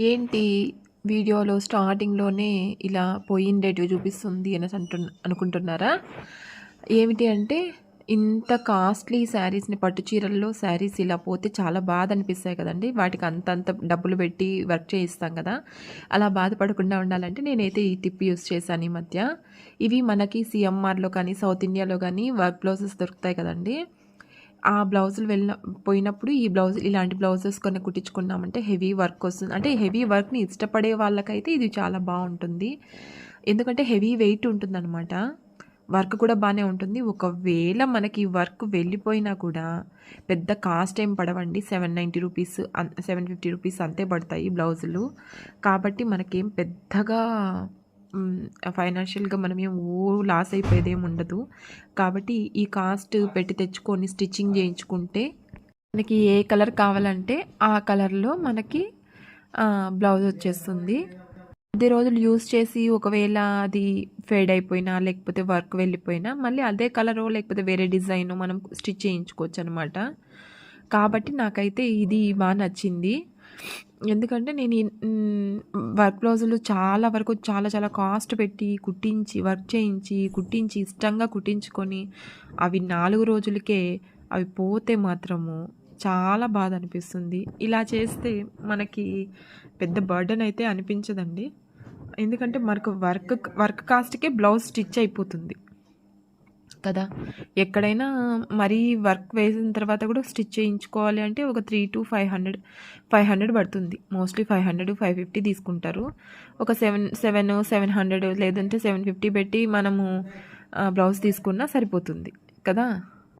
ఏంటి వీడియోలో స్టార్టింగ్లోనే ఇలా పోయిండేటివి చూపిస్తుంది అని అంటు అనుకుంటున్నారా? ఏమిటి అంటే ఇంత కాస్ట్లీ శారీస్ని పట్టు చీరల్లో శారీస్ ఇలా పోతే చాలా బాధ అనిపిస్తాయి కదండి. వాటికి అంతంత డబ్బులు పెట్టి వర్క్ చేయిస్తాం కదా. అలా బాధపడకుండా ఉండాలంటే నేనైతే ఈ టిప్ యూస్ చేశాను ఈ మధ్య. ఇవి మనకి సిఎంఆర్లో కానీ సౌత్ ఇండియాలో కానీ వర్క్ బ్లౌజెస్ దొరుకుతాయి కదండి. ఆ బ్లౌజులు వెళ్ళిన పోయినప్పుడు ఈ బ్లౌజ్ ఇలాంటి బ్లౌజెస్ కొన్ని కుట్టించుకున్నామంటే హెవీ వర్క్ వస్తుంది. అంటే హెవీ వర్క్ని ఇష్టపడే వాళ్ళకైతే ఇది చాలా బాగుంటుంది. ఎందుకంటే హెవీ వెయిట్ ఉంటుందన్నమాట. వర్క్ కూడా బాగానే ఉంటుంది. ఒకవేళ మనకి వర్క్ వెళ్ళిపోయినా కూడా పెద్ద కాస్ట్ ఏం పడవండి. Seven ninety rupees seven fifty rupees అంతే పడతాయి బ్లౌజులు. కాబట్టి మనకేం పెద్దగా ఫైనాన్షియల్గా మనం ఏం ఓ లాస్ అయిపోయేది ఏమి ఉండదు. కాబట్టి ఈ కాస్ట్ పెట్టి తెచ్చుకొని స్టిచ్చింగ్ చేయించుకుంటే మనకి ఏ కలర్ కావాలంటే ఆ కలర్లో మనకి బ్లౌజ్ వచ్చేస్తుంది. కొద్ది రోజులు యూస్ చేసి ఒకవేళ అది ఫేడ్ అయిపోయినా లేకపోతే వర్క్ వెళ్ళిపోయినా మళ్ళీ అదే కలరు లేకపోతే వేరే డిజైన్ మనం స్టిచ్ చేయించుకోవచ్చు అనమాట కాబట్టి నాకైతే ఇది బాగా నచ్చింది. ఎందుకంటే నేను వర్క్ బ్లౌజులు చాలా వరకు చాలా చాలా కాస్ట్ పెట్టి కుట్టించి వర్క్ చేయించి కుట్టించి ఇష్టంగా కుట్టించుకొని అవి నాలుగు రోజులకే అవి పోతే మాత్రము చాలా బాధ అనిపిస్తుంది. ఇలా చేస్తే మనకి పెద్ద బర్డన్ అయితే అనిపించదండి. ఎందుకంటే మనకు వర్క్ వర్క్ కాస్ట్కే బ్లౌజ్ స్టిచ్ అయిపోతుంది. కదా. ఎక్కడైనా మరీ వర్క్ వేసిన తర్వాత కూడా స్టిచ్ చేయించుకోవాలి అంటే ఒక three to five hundred five hundred పడుతుంది. Mostly five hundred five fifty తీసుకుంటారు. ఒక సెవెన్ సెవెన్ సెవెన్ హండ్రెడ్ లేదంటే సెవెన్ ఫిఫ్టీ పెట్టి మనము బ్లౌజ్ తీసుకున్నా సరిపోతుంది కదా.